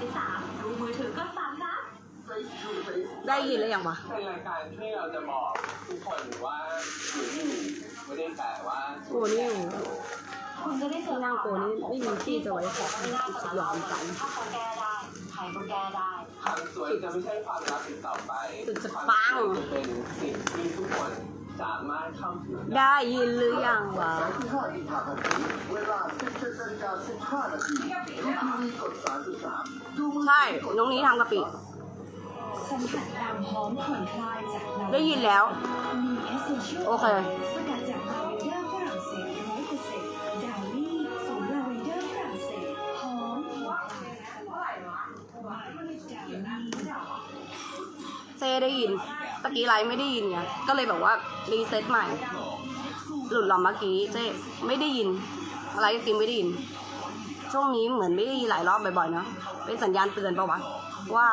ที่สามดูมือถือก็ซ้ำนะได้ยินแล้วยังวะ เป็นรายการที่เราจะบอกทุกคนว่าอยู่ที่นี่ไม่ได้แปลว่าโอ้นี่คุณจะได้เจอที่นั่งโกนี่ไม่มีที่จะไว้ของหยอมกัน ถ้าเขาแก้ได้ ใครก็แก้ได้ ความสวยจะไม่ใช่ความลับอีกต่อไปสุดจะปังจะเป็นสิ่งที่ทุกคน สามารถเข้าถึงได้ได้ยินหรือยังวะที่5กุมภาพันธ์นี้เวลา17นาฬิกา15นาทีดูทีวีกด33ดูมือใช่ น้องนี้ทำกะปิ สัมผัสความหอมผ่อนคลายจากลาได้ยินแล้ว มีเอสเซนเชียลโอเค สกัดจากลาเวนเดอร์ฝรั่งเศสร้อยเปอร์เซ็นต์ดาวนี่สูตรลาเวนเดอร์ฝรั่งเศสหอมหวานดาวนี่เจได้ยิน ตะกี้ไลฟ์ไม่ได้ยินไงก็เลยแบบว่ารีเซ็ตใหม่ หลุดหลอมเมื่อกี้เจ๊ไม่ได้ยินอะไรก็กินไม่ได้ยิน ช่วงนี้เหมือนไม่ได้ยินหลายรอบบ่อยๆเนาะเป็นสัญญาณเตือนปะวะว่า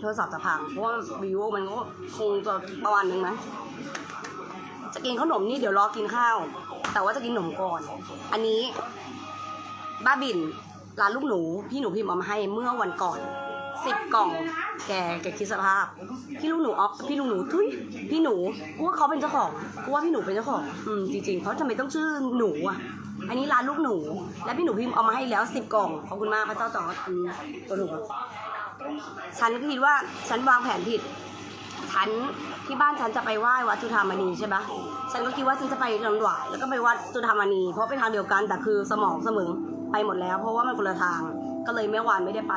โทรศัพท์จะพังเพราะว่าวิวมันก็คงจะประมาณนึงนะจะกินขนมนี่เดี๋ยวรอกินข้าว แต่ว่าจะกินขนมก่อน อันนี้ บ้าบินร้านลูกหนู พี่หนูพิมพ์เอามาให้เมื่อวันก่อน สิบกล่อง แกแกคิดสภาพ พี่ลูกหนูอ๋อพี่ลูกหนูทุยพี่หนูกูว่าเขาเป็นเจ้าของกูว่าพี่หนูเป็นเจ้าของ อืมจริงๆเขาทำไมต้องชื่อหนูอะ อันนี้ร้านลูกหนู และพี่หนูพิมพ์เอามาให้แล้วสิบกล่องขอบคุณมากพระเจ้าจอดอืมตัวหนูอะฉันก็คิดว่าฉันวางแผนผิด ฉันที่บ้านฉันจะไปไหว้วัดจุฑามณีใช่ปะฉันก็คิดว่าฉันจะไปลำดวนแล้วก็ไปวัดจุฑามณี เพราะไปทางเดียวกันแต่คือสมองเสมอไปหมดแล้ว เพราะว่ามันคนละทางก็เลยแม่วานไม่ได้ไป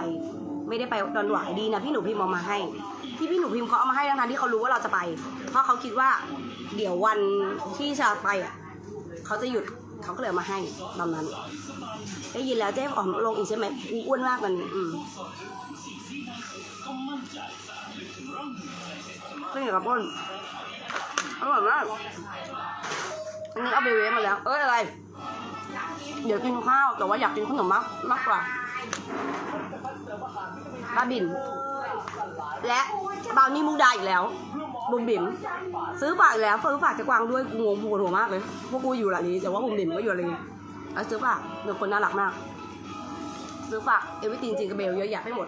ไม่ได้ไปดอนหวายดีนะพี่หนูพิมพ์เอามาให้ ที่พี่หนูพิมพ์เขาเอามาให้ทั้งๆที่เขารู้ว่าเราจะไป เพราะเขาคิดว่าเดี๋ยววันที่จะไปอะเขาจะหยุดเขาก็เลยเอามาให้ตอนนั้น ได้ยินแล้วเจ๊อ๋อมลงอีกใช่ไหมอ้วนมากกว่านี้อืมเป็นไงกับพ่นอร่อยมากอันนี้เอาไปเวฟมาแล้ว เอ้ยอะไร เดี๋ยวกินข้าวแต่ว่าอยากกินขนมมากมากกว่า บ้าบิน และบราวนี่มุกดาอีกแล้วบุ๋มบิ๋มซื้อฝากอีกแล้วซื้อฝากจะกวางด้วยกูงงปวดหัวมากเลยพวกกูอยู่หลังนี้แต่ว่าบุ๋มบิ๋มก็อยู่หลังนี้แล้วซื้อฝากเป็นคนน่ารักมาก ซื้อฝากเอวิติงจริงกับเบลเยอะแยะไปหมด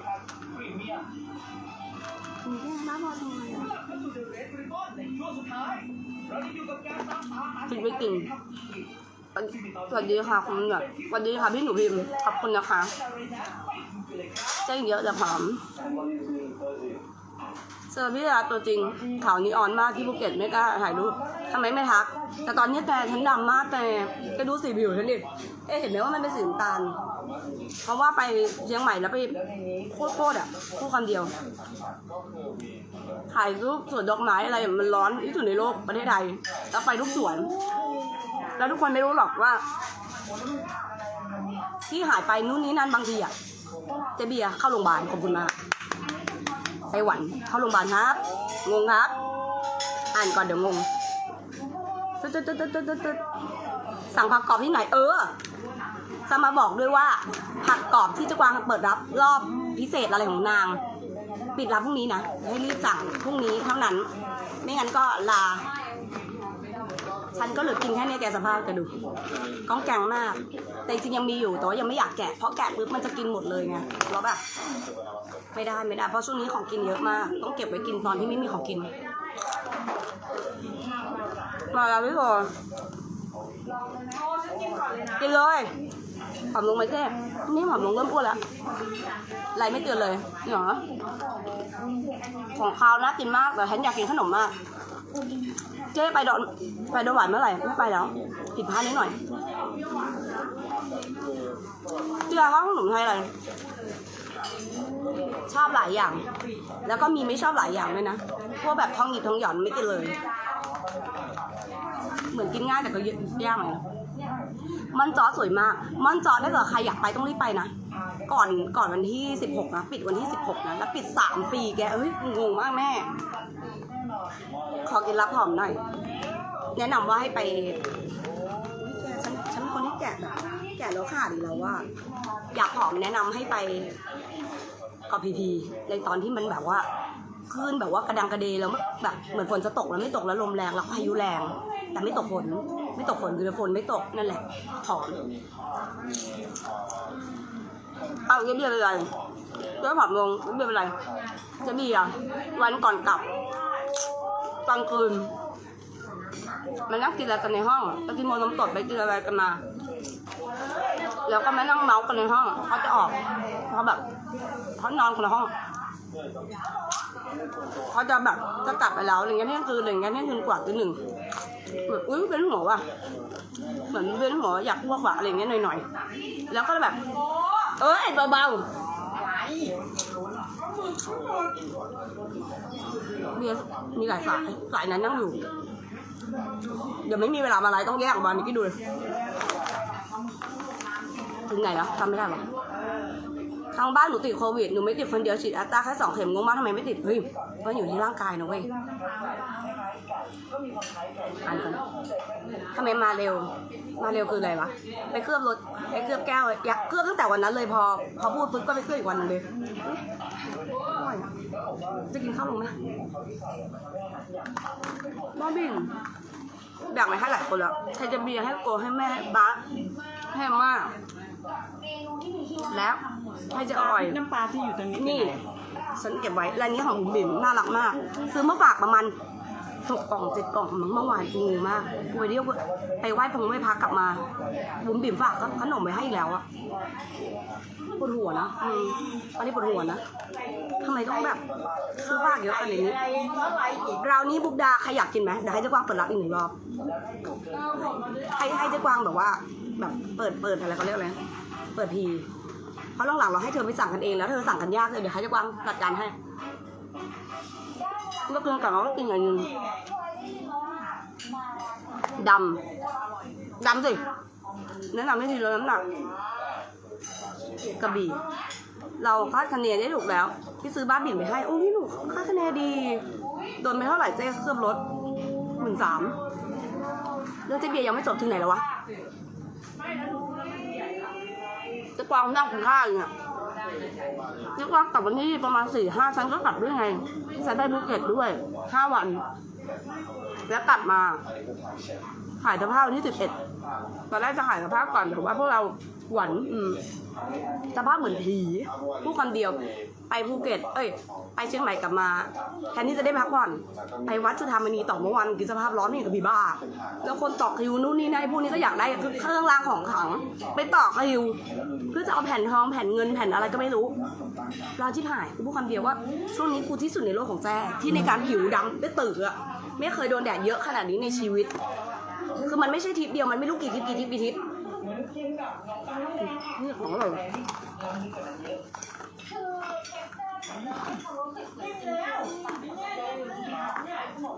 มีแค่บ้าบอทำไมอะกินไม่กินสวัสดีค่ะคุณแบบสวัสดีค่ะพี่หนูพิมพ์ขอบคุณนะคะเจ้าเยอะแต่ผอมเจอร์พี่ดาตัวจริงขาวนีออนมากที่ภูเก็ตไม่กล้าถ่ายรูปทำไมไม่ทัก แต่ตอนนี้แต่ฉันดำมากแต่ก็ดูสีผิวฉันดิเอ๊เห็นไหมว่ามันเป็นสีน้ำตาล เพราะว่าไปเชียงใหม่แล้วไปโคตรๆอะพูดคำเดียว ถ่ายรูปสวนดอกไม้อะไรมันร้อนที่สุดในโลกประเทศไทยแล้วไปทุกสวน แล้วทุกคนไม่รู้หรอกว่า ที่หายไปนู่นนี้นั่นบางทีอะ เจเบียเข้าโรงพยาบาลขอบคุณมากไต้หวันเข้าโรงพยาบาลครับ งงครับ อ่านก่อนเดี๋ยวงงตึ๊ดตึ๊ดตึ๊ดตึ๊ดตึ๊ดสั่งผักกรอบที่ไหนเออจะมาบอกด้วยว่า ผักกรอบที่เจะกวางเปิดรับรอบพิเศษอะไรของนาง ปิดรับพรุ่งนี้นะให้รีบสั่งพรุ่งนี้เท่านั้น ไม่งั้นก็ลา ฉันก็เหลือกินแค่เนี้ยแกสภาพแกดูก้องแกงมาก แต่จริงยังมีอยู่แต่ว่ายังไม่อยากแกะเพราะแกะปุ๊บมันจะกินหมดเลยไงแล้วแบบไม่ได้ไม่ได้เพราะช่วงนี้ของกินเยอะมาก ต้องเก็บไว้กินตอนที่ไม่มีของกินมาแล้วพี่บอลกินเลยผอมลงไหมเจ๊นี่ผอมลงเริ่มอ้วนแล้วไรไม่เตือนเลยเหรอของคาวน่ากินมากแต่ฉันอยากกินขนมมาก เจ๊ไปดอนไปดอนหวานเมื่อไหร่ไม่ไปแล้วผิดพลาดนิดหน่อยเจ๊ว่าขนมไทยอะไรชอบหลายอย่าง แล้วก็มีไม่ชอบหลายอย่างด้วยนะพวกแบบทองหยิบทองหย่อนไม่กินเลย เหมือนกินง่ายแต่ก็ยยากหน่อยมันจอสวยมาก มันจอถ้าเกิดใครอยากไปต้องรีบไปนะ ก่อนก่อนวันที่ 16 นะ ปิดวันที่ 16 นะ แล้วปิด 3 ปีแก เอ้ย งงมากแม่ ขอกินรับหอมหน่อย แนะนำว่าให้ไปแกฉันฉันเป็นคนที่แก่แบบแก่แล้วขาดอีกแล้วว่า อยากหอมแนะนำให้ไปกับพีพีในตอนที่มันแบบว่าคลื่นแบบว่ากระดังกระเดแล้วแบบเหมือนฝนจะตกแล้วไม่ตกแล้วลมแรงแล้วพายุแรง แต่ไม่ตกฝนไม่ตกฝนคือฝนไม่ตกนั่นแหละหอมเอาเรียบๆเลยเจ๊ผอมลงไม่เป็นไรจะเบียร์วันก่อนกลับ ลางคืนมานั่งกินอะไรกันในห้องไปกินโมนมสดไปกินอะไรกันมา แล้วก็มานั่งเมาส์กันในห้องเขาจะออกเขาแบบเขานอนคนละห้องเขาจะแบบจะกลับไปแล้วอะไรเงี้ยเที่ยงคืนอะไรเงี้ยเที่ยงคืนกว่าตีหนึ่งแบบอุ้ยเป็นหัวว่ะเหมือนเป็นหัวอยากพวกว่ะอะไรเงี้ยหน่อยๆแล้วก็แบบ เอ้ยเบาๆ เบียร์มีหลายสาย สายนั้นนั่งอยู่ เดี๋ยวไม่มีเวลามาไลฟ์ต้องแยกออกมานี่กี่ดูเลยถึงไหนแล้วจำไม่ได้หรอทางบ้านหนูติดโควิด หนูไม่ติดคนเดียวฉีดแอสตราแค่สองเข็มงงมากทำไมไม่ติด เฮ้ยมันอยู่ที่ร่างกายนะเว้ยอ่านก่อนทำไมมาเร็ว มาเร็วคืออะไรวะ ไปเคลือบรถ ไปเคลือบแก้ว อยากเคลือบตั้งแต่วันนั้นเลยพอ พอพูดปุ๊บก็ไปเคลือบอีกวันหนึงเลยอ จะกินข้าวลงไหมบ้าบินแบ่งไปให้หลายคนแล้วใครจะเบียร์ให้โกให้แม่ให้บ้าสให้อาม่าแล้วใครจะอร่อย น้ำปลาที่อยู่ตรงนี้นี่ ฉันเก็บไว้รายนี้ของบุ๋มบิ่มน่ารักมาก ซื้อมาฝากประมาณ หกกล่องเจ็ดกล่องมั้งเมื่อวานงงมากกูไปเที่ยวไปไหว้พงไหว้พระกลับมา บุ๋มบิ่มฝากขนมไว้ให้แล้วอะปวดหัวนะอืมตอนนี้ปวดหัวนะทำไมต้องแบบซื้อฝากเยอะขนาดนี้เรานี้บุกดาใครอยากกินไหมเดี๋ยวให้เจ๊กวางเปิดรับอีกหนึ่งรอบให้ให้เจ๊กวางแบบว่า แบบเปิดเปิดอะไรเขาเรียกอะไรเปิดทีเพราะหลังๆเราให้เธอไปสั่งกันเองแล้วเธอสั่งกันยากเลยเดี๋ยวให้เจ๊กวางจัดการให้ เมื่อคืนก่อนเราก็กินอย่างหนึงดำดำสิแนะนำให้ทีเลยน้ำหนักกระบี่ เราคาดคะเนได้ถูกแล้วที่ซื้อบ้านบิ่นไปให้โอ้ยหนูคาดคะเนดีโดนไปเท่าไหร่เจ๊เคลือบรถหมื่นสามเรื่องเจ๊เบียยังไม่จบถึงไหนแล้ววะจ๊กวางนั่งกินข้าอยู่เนี่ย นักวากลับวันที่ประมาณสี่ห้าฉันก็กลับด้วยไงฉันได้ภูเก็ตด้วยห้าวัน แล้วกลับมาขายสื้อผ้าวันที่สิบเอ็ดตอนแรกจะขายสื้อผ้าก่อนแต่ว่าพวกเราหวนอืมสภาพเหมือนผีพูดคำเดียว ไปภูเก็ต เอ้ย ไปเชียงใหม่กลับมาแทนที่จะได้พักผ่อน ไปวัดจุฑามณีต่อเมื่อวันกินสภาพร้อนนี่กับผีบ้า แล้วคนต่อคิวนู่นนี่นั่นไอ้พวกนี้ก็อยากได้คือเครื่องรางของขลัง ไปต่อคิว เพื่อจะเอาแผ่นทองแผ่นเงินแผ่นอะไรก็ไม่รู้เราที่หายกูพูดคำเดียวว่าช่วงนี้กูที่สุดในโลกของแจ้ที่ในการผิวดำได้ตื่นอะ ไม่เคยโดนแดดเยอะขนาดนี้ในชีวิต คือมันไม่ใช่ทิปเดียวมันไม่รู้กี่ทิปกี่ทิปกี่ทิปนี่ของเรา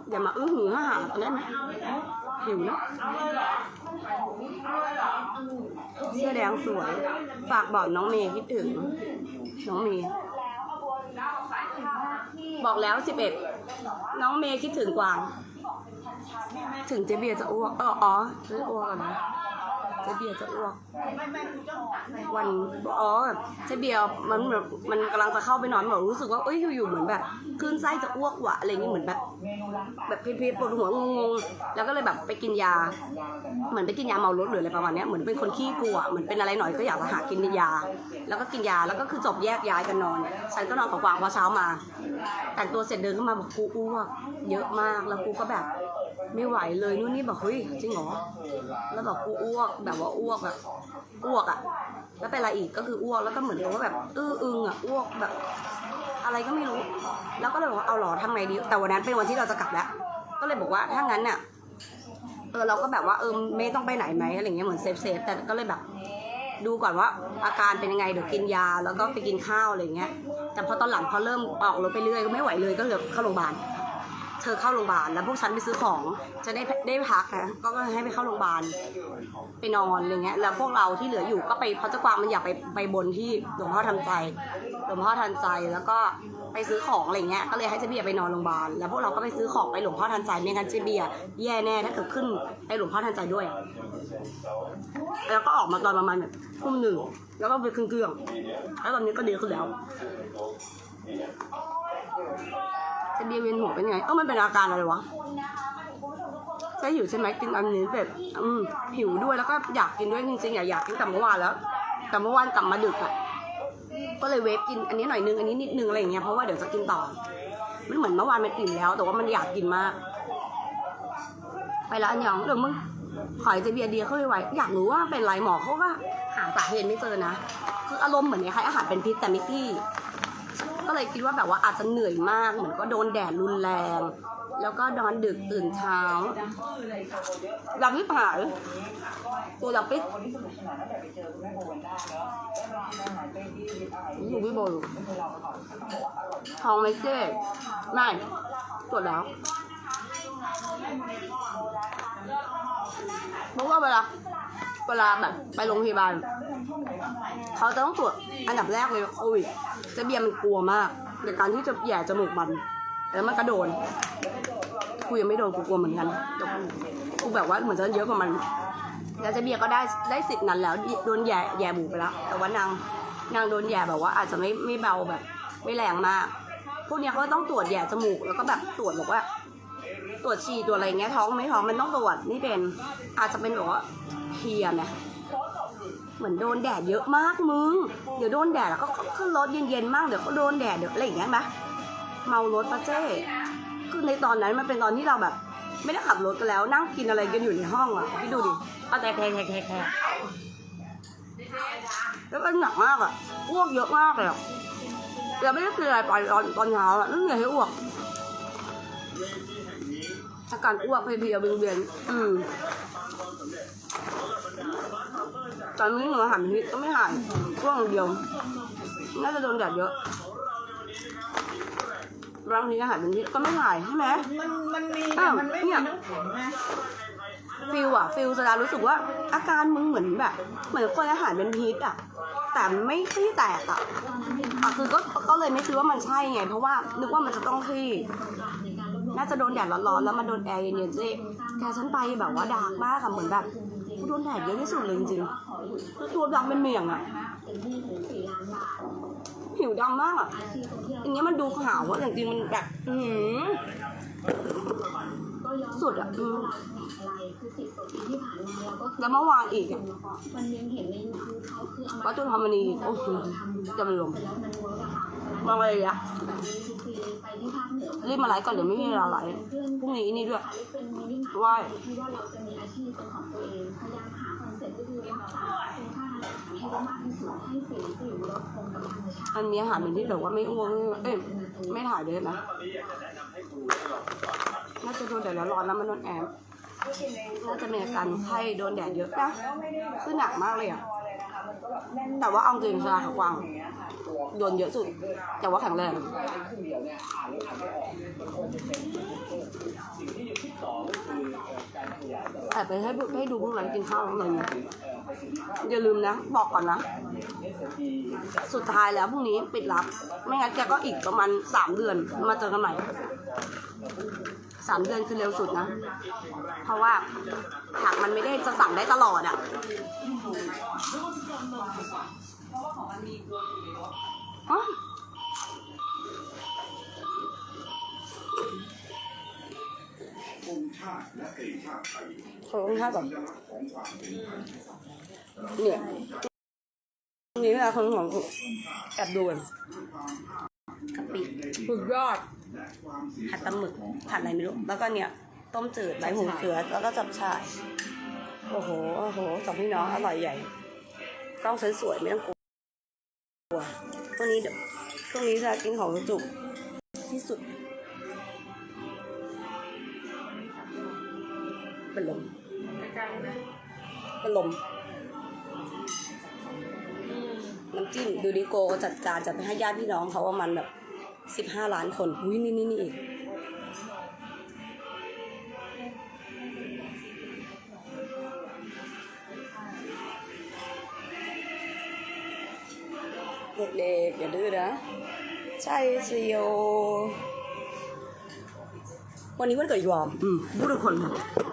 อย่ามาอื้อหือห่าตอนนั้นหิวนะเสื้อแดงสวย ฝากบอกน้องเมย์คิดถึง น้องเมย์ บอกแล้วสิบเอ็ดน้องเมย์คิดถึงกวาง ถึงเจเบียจะอ้วกเอออ๋อจะอ้วกกันนะเจเบียจะอ้วกวันอ๋อเจเบียมันแบบมันกำลังจะเข้าไปนอนแบบรู้สึกว่าเอ้ยอยู่ๆเหมือนแบบคลื่นไส้จะอ้วกว่ะอะไรอย่างงี้เหมือนแบบ แบบพิษๆปวดหัวงงๆแล้วก็เลยแบบไปกินยา เหมือนไปกินยาเมารถหรืออะไรประมาณเนี้ยเหมือนเป็นคนขี้กลัวเหมือนเป็นอะไรหน่อยก็อยากจะหากินยา แล้วก็กินยาแล้วก็คือจบแยกย้ายกันนอน ฉันก็นอนกับกวางพอเช้ามาแต่งตัวเสร็จเดินขึ้นมาบอกกูอ้วกเยอะมากแล้วกูก็แบบไม่ไหวเลยนู่นนี่บอกเฮ้ยจริงเหรอแล้วบอกกูอ้วกแบบว่าอ้วกแบบอ้วกอะแล้วเป็นอะไรอีกก็คืออ้วกแล้วก็เหมือนกับว่าแบบอื้ออึงอะอ้วกแบบ อะไรก็ไม่รู้ แล้วก็เลยบอกว่าเอาหรอทำไงดี แต่วันนั้นเป็นวันที่เราจะกลับแล้ว ก็เลยบอกว่าถ้างั้นเนี่ยเออเราก็แบบว่าเออไม่ต้องไปไหนไหมอะไรเงี้ยเหมือนเซฟเซฟแต่ก็เลยแบบดูก่อนว่าอาการเป็นยังไงเดี๋ยวกินยาแล้วก็ไปกินข้าวอะไรเงี้ย แต่พอตอนหลังพอเริ่มออกรถไปเรื่อยก็ไม่ไหวเลยก็เลยเข้าโรงพยาบาล เธอเข้าโรงพยาบาลแล้วพวกฉันไปซื้อของจะได้ได้พักนะก็ให้ไปเข้าโรงพยาบาลไปนอนอะไรเงี้ยแล้วพวกเราที่เหลืออยู่ก็ไปเพราะเจ้ากวางมันอยากไปไปบนที่หลวงพ่อทันใจหลวงพ่อทันใจแล้วก็ไปซื้อของอะไรเงี้ยก็เลยให้เจเบียไปนอนโรงพยาบาลแล้วพวกเราก็ไปซื้อของไปหลวงพ่อทันใจไม่งั้นเจเบียแย่แน่ถ้าเกิดขึ้นไปหลวงพ่อทันใจด้วย แล้วก็ออกมาตอนประมาณแบบทุ่มหนึ่งแล้วก็ไปขึ้นเครื่องแล้วตอนนี้ก็ดีขึ้นแล้ว เจเบียเวียนหัวเป็นไง เออมันเป็นอาการอะไรวะใช่หิวใช่ไหมกินอันนี้เสร็จอืมหิวด้วยแล้วก็อยากกินด้วยจริงๆอยากอยากกินแต่เมื่อวานแล้ว แต่เมื่อวานกลับมาดึกอะก็เลยเวฟกินอันนี้หน่อยนึงอันนี้นิดนึงอะไรอย่างเงี้ยเพราะว่าเดี๋ยวจะกินต่อ มันเหมือนเมื่อวานมันอิ่มแล้ว แต่ว่ามันอยากกินมาก ไปแล้วอันยองเดี๋ยวมึงขอยเจเบียร์เดียเข้าเลยไว้อยากรู้ว่าเป็นไรหมอเขาก็หาสาเหตุไม่เจอนะคืออารมณ์เหมือนคล้ายอาหารเป็นพิษแต่ไม่ที่ ก็เลยคิดว่าแบบว่าอาจจะเหนื่อยมาก เหมือนก็โดนแดดรุนแรง แล้วก็นอนดึกตื่นเช้าหลับไม่ผายตัวหลับปิดอยู่พี่โบอยู่ทองไม่เจ๊ไม่ตรวจแล้วเพราะว่าเวลา เวลาแบบไปโรงพยาบาล เขาจะต้องตรวจอันดับแรกเลยโควิดเจะเบียมันกลัวมากในการที่จะแย่จมูกมัน แล้วมันกระโดนกูยังไม่โดนกูกลัวเหมือนกันกูแบบว่าเหมือนจะเยอะกว่ามัน แล้วเจะเบียก็ได้ได้สิทธิ์นั้นแล้วโดนแย่แย่บุกไปแล้ว แต่ว่านางนางโดนแย่แบบว่า อาจจะไม่ไม่เบาแบบ ไม่แรงมาก พวกเนี้ยเขาต้องตรวจแย่จมูกแล้วก็แบบตรวจบอกว่าตรวจฉี่ตรวจอะไรเงี้ยท้องไม่ท้องมันต้องตรวจนี่เป็นอาจจะเป็นแบบว่า เพลียนะเหมือนโดนแดดเยอะมากมึง เดี๋ยวโดนแดดแล้วก็ขึ้นรถเย็นๆมากเดี๋ยวก็โดนแดดเดี๋ยวอะไรอย่างเงี้ยไหมเมารถปะเจ้คือในตอนนั้นมันเป็นตอนที่เราแบบ ไม่ได้ขับรถกันแล้ว นั่งกินอะไรกันอยู่ในห้องอะพี่ดูดิเอาแต่แค่แค่แค่แค่แล้วก็หนักมากอะอ้วกเยอะมากเลยอะเราไม่ได้กินอะไรไปตอนตอนเช้าอะนั่นเหนื่อยให้อ้วกอาการอ้วกเพลียๆเบียนๆอืม ตอนนี้หนูอาหารพิษก็ไม่หายช่วงเดียว น่าจะโดนแดดเยอะบางทีอาหารเป็นพิษก็ไม่หายใช่ไหม มันมันมีอ้าวมันไม่เนี่มียน้ำแข็งนะฟิลอะฟิลจะรู้สึกว่า อาการมึงเหมือนแบบ เหมือนคนอาหารเป็นพิษอะแต่ไม่ที่แตกอะอะคือก็ก็เลยไม่คิดว่ามันใช่ไง เพราะว่านึกว่ามันจะต้องที่น่าจะโดนแดดร้อนๆแล้วมาโดนแอร์เย็นๆสิแกฉันไปแบบว่าดาร์กมากอะเหมือนแบบกูโดนแดดเยอะที่สุดเลยจริงๆคือ ตัวดำเป็นเมียงอะผิวดำมากอะอันนี้มันดูขาวอะแต่จริงๆมันแบบอือหือสุดอะอืมแล้วเมื่อวานอีกอะวัดจุลธรรมนีโอ้โหจะเป็นลมมองอะไรอะรีบมาไลฟ์ก่อนเดี๋ยวไม่มีเวลาไลฟ์พรุ่งนี้นี่ด้วยไหว้มั นมีอาหารเป็นที่แบบว่าไม่อ้วกเอ้ยไม่ถ่ายเลยนะน่าจะโดนแดดแล้วร้อนแล้วมันโดนแอบน่าจะมีอาการไข้โดนแดดเยอะนะคือหนักมากเลยอะแต่ว่าเอาจริงชาขาวกวางโดนเยอะสุด แต่ว่าแข็งแรงแต่ไปให้ให้ดูพวกนั้นกินข้าวหน่อยน อย่าลืมนะ บอกก่อนนะ สุดท้ายแล้วพรุ่งนี้ปิดรับ ไม่งั้นแกก็อีกประมาณสามเดือนมาเจอกันใหม่สามเดือนคือเร็วสุดนะ เพราะว่าผักมันไม่ได้จะสั่งได้ตลอดอะอ๋อองค์ชาติและเพลงชาติไทยขอลงท่าก่อนของความ เป็นไทยเนี่ยนี่เวลาคนของแอบดูกันกะปิสุดยอดผัดปลาหมึกผัดอะไรไม่รู้ แล้วก็เนี่ย ต้มจืดใบหูเสือแล้วก็จับฉ่าย โอ้โห โอ้โหสองพี่น้องอร่อยใหญ่กล้องสวยๆไม่ต้องกลัวพวกนี้เดี๋ยวพวกนี้จะกินของจุกที่สุด เป็นลมเป็นลมำจิ้มดูดิโกจัดการจัดไปให้ญาติพี่น้องเขาว่ามันแบบสิบห้าล้านคนอุ้ยนี่นี่นี่อีกเด็กๆอย่าดื้อนะใช่สิโอวันนี้วันเกิดอีกวอมอืมพูดทุกคน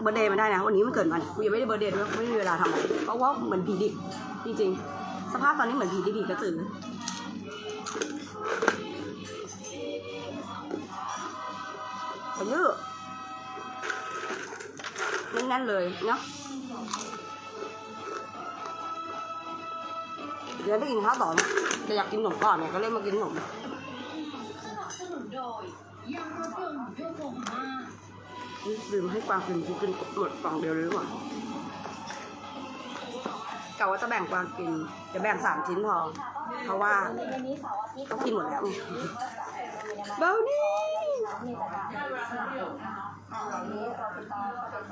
เบอร์เดย์มันได้นะ วันนี้มันเกิดมันกูยังไม่ได้เบอร์เดย์ด้วยไม่มีเวลาทำเพราะว่าเหมือนผีดิจริงๆ สภาพตอนนี้เหมือนผีดิบผีกระสือผมยืดแน่นๆเลยเนาะเดี๋ยวได้กินข้าวต่อนะแต่อยากกินขนมก่อนเนี่ยก็เลยมากินขนมสนับสนุนโดยยางรถยนต์โยโกฮาม่าลืมให้กวางกินกูกินหมดกล่องเดียวเลยดีกว่าเกะว่าจะแบ่งกวางกินจะแบ่งสามชิ้นพอ เพราะว่าต้องกินหมดแล้วเบานี่ส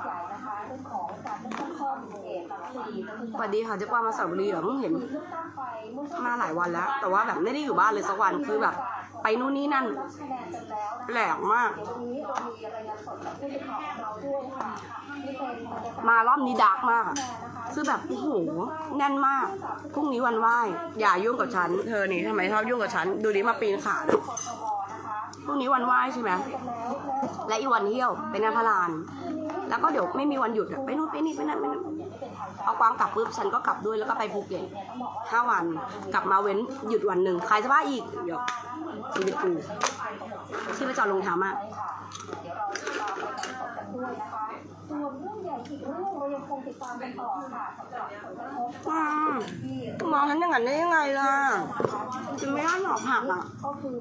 าวอะคะเรื่องของการเลือกตั้งข้อมูลเอกลักษณ์ดีก็คือสดีค่ะเจ๊กวางมาสระบุรีเหรอเพิ่งเห็น มาหลายวันแล้ว แต่ว่าแบบไม่ได้อยู่บ้านเลยสักวันคือแบบ ไปนู่นนี่นั่นแหลกมาก มาราด้วยค่ะนี่เป็นบรรยากาศมารอบนี้ดาร์กมากอะ คือแบบโอ้โหแน่นมากพรุ่งนี้วันไหว้อย่ายุ่งกับฉันเธอนี่ทำไมชอบยุ่งกับฉันดูดิมาปีนขาพรุ่งนี้วันไหว้ใช่ไหมและอีกวันเที่ยวเป็นงานพลาน แล้วก็เดี๋ยวไม่มีวันหยุดไปนู่นไปนี่ไปนั่นไปนั่นเอากวางกลับปุ๊บฉันก็กลับด้วยแล้วก็ไปภูเก็ตห้าวันกลับมาเว้นหยุดวันหนึ่งใครจะว่าอีกเดี๋ยวชีวิตกูชีพจรลงเท้ามาก ใช่ค่ะเดี๋ยวเราติดตามรายงานสดกันด้วยนะคะส่วนเรื่องใหญ่อีกเรื่องเรายังคงติดตามกันต่อค่ะสำหรับผลกระทบอืมที่มองฉันอย่างนั้นได้ยังไงล่ะจะไม่ได้หรอกผักอะ ก็คือ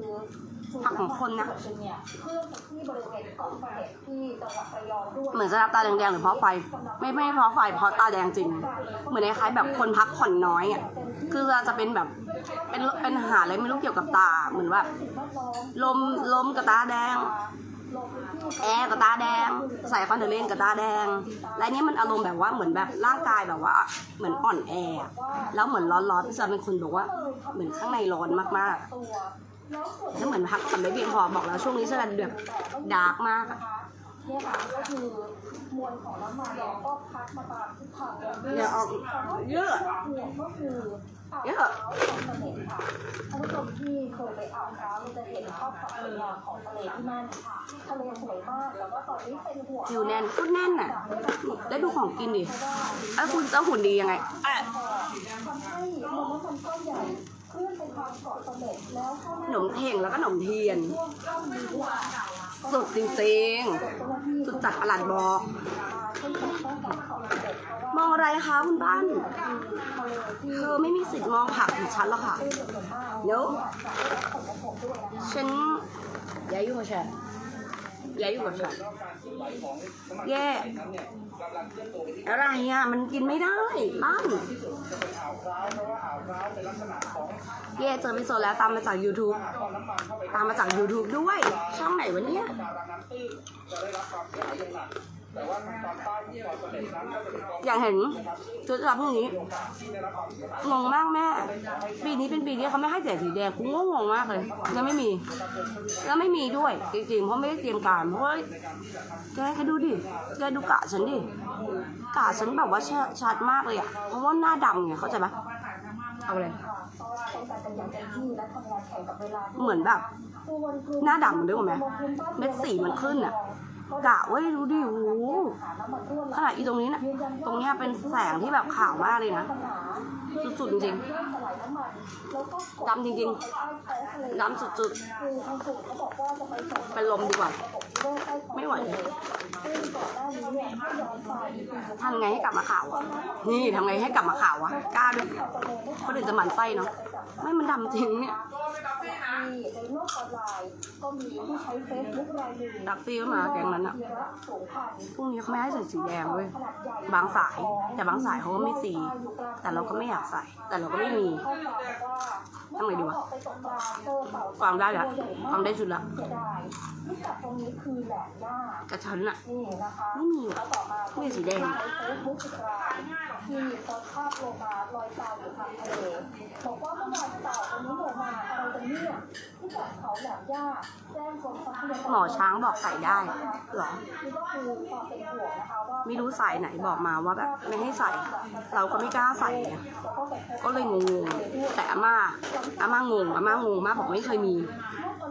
ผักของคนนะ เนี่ยเพื่อที่บริเวณเกาะเสม็ดที่จังหวัดระยองด้วยเหมือนจะรับตาแดงๆหรือเพราะไฟ ไม่ไม่เพราะไฟเพราะตาแดงจริง เหมือนคล้ายๆแบบคนพักผ่อนน้อยอะคือจะเป็นแบบเป็นเป็นหาอะไรไม่รู้เกี่ยวกับตาเหมือนแบบลมลมกับตาแดง แอร์กับตาแดง ใส่คอนเทนเลนกับตาแดง และอันนี้มันอารมณ์แบบว่าเหมือนแบบร่างกายแบบว่าเหมือนอ่อนแออะแล้วเหมือนร้อนๆพี่จะเป็นคนบอกว่าเหมือนข้างในร้อนมากตัวแล้วส่วนๆแล้วเหมือนพักผ่อนไม่เพียงพอบอกแล้วช่วงนี้จะแบบดาร์กมากอะเนี่ยค่ะก็คือมวลของน้ำมันเนี่ยก็พัดมาตามทิศทางลมอย่าออกเยอะห่วงก็คือ อ่าวเยอะเท้าของเสม็ดค่ะท่านผู้ชมที่เคยไปอ่าวเท้าเราจะเห็นภาพความสวยงามของทะเลที่นั่นค่ะทะเลสวยมากแล้วก็ตอนนี้เป็นห่วงคิวแน่นพูดแน่นอะ แล้วดูของกินดิเอ้ยคุณเจ้าหุ่นดียังไงอะทำให้มวลน้ำมันก้อนใหญ่เคลื่อนไปทางเกาะเสม็ดแล้วเข้าขนมเท่งแล้วก็ขนมเทียน ช่วงค่ำนี้ค่ะสุดจริงเจ้าหน้าที่ๆสุดจัดประหลัดบอกช่วยกันป้องกันเกาะเสม็ดเพราะว่าม อะไรคะคุณบ้านเธอไม่มีสิทธิ์มองผักของฉันหรอกค่ะเนากเดี๋ยวจะได้รับผลกระทบด้วยนะคะฉันย้ายอยู่กับฉันย้ายอยู่กับฉันแย่อะไรอะมันกินไม่ได้บ้านแย่เจอไปโซนแล้วตามมาจาก YouTube ตามมาจาก YouTube ด้วย ช่องไหนวะเนี่ย อยากเห็นชุดรับพวกนี้งงมากแม่ ปีนี้เป็นปีที่เขาไม่ให้ใส่สีแดงกูงงมากเลยยังไม่มี แล้วไม่มีด้วย จริงๆเพราะไม่ได้เตรียมการเพราะว่าแกแกดูดิแกดูกะฉันดิกะฉันแบบว่าชัดชัดมากเลยอะเพราะว่าหน้าดำไงเข้าใจปะเอาเลยเพราะว่าต้องการกันอย่างเต็มที่และทำงานแข่งกับเวลาด้วยเหมือนแบบส่วนกลุ่หน้าดำด้วยไหมเม็ดสีมันขึ้นอะ กะเว้ยดูดิโอ้โหขนาดอีตรงนี้นะตรงเนี้ยเป็นแสงที่แบบขาวมากเลยนะ สุดๆจริงๆดำจริงๆดำสุดๆเป็นลมดีกว่า ไม่ไหวเลยทำไงให้กลับมาขาวอะ นี่ทำไงให้กลับมาขาวอะ กล้าด้วยคนอื่นจะหมั่นไส้เนาะ ไม่มันดำจริงเนี่ยในโลกออนไลน์ก็มีผู้ใช้เฟซบุ๊กรายหนึ่งดักซี่ก็มาแกงนั้นอะธีระโสพันธ์พรุ่งนี้เขาไม่ให้ใส่สีแดงเว้ยขนาดใหญ่บางสาย แต่บางสายเขาก็ไม่สี แต่เราก็ไม่อยากใส่ แต่เราก็ไม่มีข้อความบอกว่าทำไงดีวะออกไปตกปลาเจอเต่าฟังได้แล้วฟังได้ชุดละเสียดายพิกัดตรงนี้คือแหลมหน้ากระชั้นอะนี่นะคะไม่มีแล้วอะต่อมาไม่มีสีแดง ในเฟซบุ๊กอีกรายที่โพสต์ภาพโลมาลอยตามอยู่ทางทะเลบอกว่าเมื่อวานเต่าตัวนี้โลมาอะไรกันเนี่ยพิกัดเขาแหลมย่าแจ้งกรมทรัพยากรหมอช้างบอกใส่ได้เหรอนี่ก็คือความเป็นห่วงนะคะว่าไม่รู้สายไหนบอกมาว่าแบบไม่ให้ใส่ เราก็ไม่กล้าใส่ไงแล้วก็แบบก็เลยงงๆแต่อาม่าอาม่างงอาม่างงมากบอกไม่เคยมี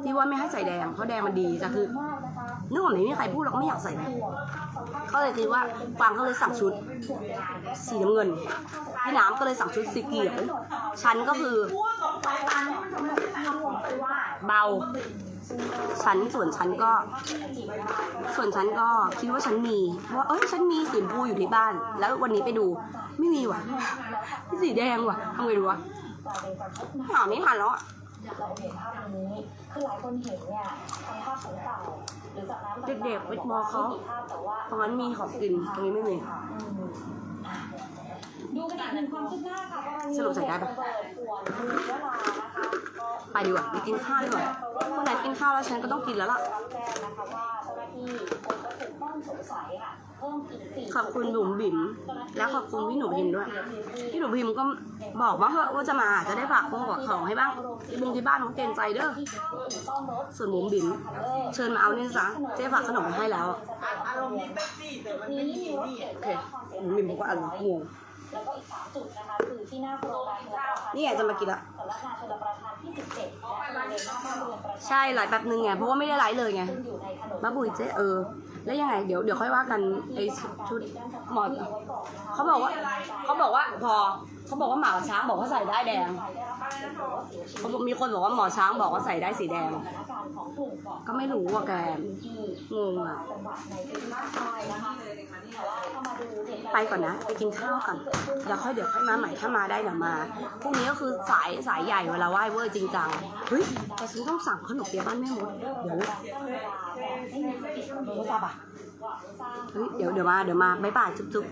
ที่ว่าไม่ให้ใส่แดงเพราะแดงมันดีแต่คือมากนะคะนึกว่าไม่มีใครพูดเราก็ไม่อยากใส่นะ ก็เลยคิดว่าฟางก็เลยสั่งชุด สีน้ำเงินพี่น้ำก็เลยสั่งชุดสีเขียวฉันก็คือเบาฉันส่วนฉันก็ ส่วนฉันก็คิดว่าฉันมีว่าเอ้ยฉันมีสีชมพูอยู่ที่บ้าน แล้ววันนี้ไปดู ไม่มีว่ะสีแดงว่ะทำไงดูวะหาไม่ทันแล้วอะ เราเห็นภาพนี้ คือหลายคนเห็นเนี่ยทั้งภาพของเต่าหรือจากน้ำต่างๆเด็กๆไปมองเขาไม่มีภาพแต่ว่าตรงนั้นมีของกินตรงนี้ไม่มีอืมดูกันอีกหนึ่งความคืบหน้าค่ะกรณีสรุปใส่ได้ปะระเบิดป่วนเมืองยะลานะคะก็ไปดีกว่าไปกินข้าวดีกว่าวันไหนกินข้าวแล้วฉันก็ต้องกินแล้วล่ะรับแจ้งนะคะว่าเจ้าหน้าที่พบวัตถุต้องสงสัยค่ะเพิ่มอีกสี่ ขอบคุณบุ๋มบิ๋มและขอบคุณพี่หนูพิมด้วย พี่หนูพิมก็บอกว่าเฮ้ยว่าจะมาจะได้ฝากพวกของให้บ้างที่บุงที่บ้านเขาเกรงใจเด้อที่เข้าถึงซ่อมรถส่วนบุ๋มบิ๋มเชิญมาเอานี่ซะเจ๊ฝากขนมมาให้แล้วอารมณ์นี้เป็นสี่แต่มันเป็นสี่นี่โอเคบุ๋มบิ๋มบอกว่าอร่อยงงแล้วก็อีกสามจุดนะคะคือที่หน้าโครงการชลประทานนี่ไงจะมากินละสำนักงานชลประทานที่สิบเจ็ดและบริเวณหน้าบ้านเรือนประชาชนใช่หลายแป๊บนึงไงเพราะว่าไม่ได้ไลฟ์เลยไงซึ่งอยู่ในถนนมาบุยเจ๊เออแล้วยังไงเดี๋ยวเดี๋ยวค่อยว่ากันไอชุดหมอเขาบอกว่าเขาบอกว่าพอเขาบอกว่าหมาช้างบอกว่าใส่ได้แดงเขาบอกมีคนบอกว่าหมอช้างบอกว่าใส่ได้สีแดง การณ์ของกลุ่มก่อนก็ไม่รู้ว่าแกที่งงอะจังหวัดในพื้นที่ภาคใต้นะคะแต่ว่าถ้ามาดูเหตุการณ์ไปก่อนนะ ไปกินข้าวก่อนเดี๋ยวค่อยเดี๋ยวค่อยมาใหม่ถ้ามาได้เดี๋ยวมาพรุ่งนี้ก็คือสายสายใหญ่เวลาไหว้เวอร์จริงจังเฮ้ยแต่ฉันต้องสั่งขนมเปี๊ยะบ้านแม่มดเดี๋ยวตั้งเวลาแบบให้มีสติโทรศัพท์อะเฮ้ยเดี๋ยวเดี๋ยวมาเดี๋ยวมาบ๊ายบายจุ๊บจุ๊บ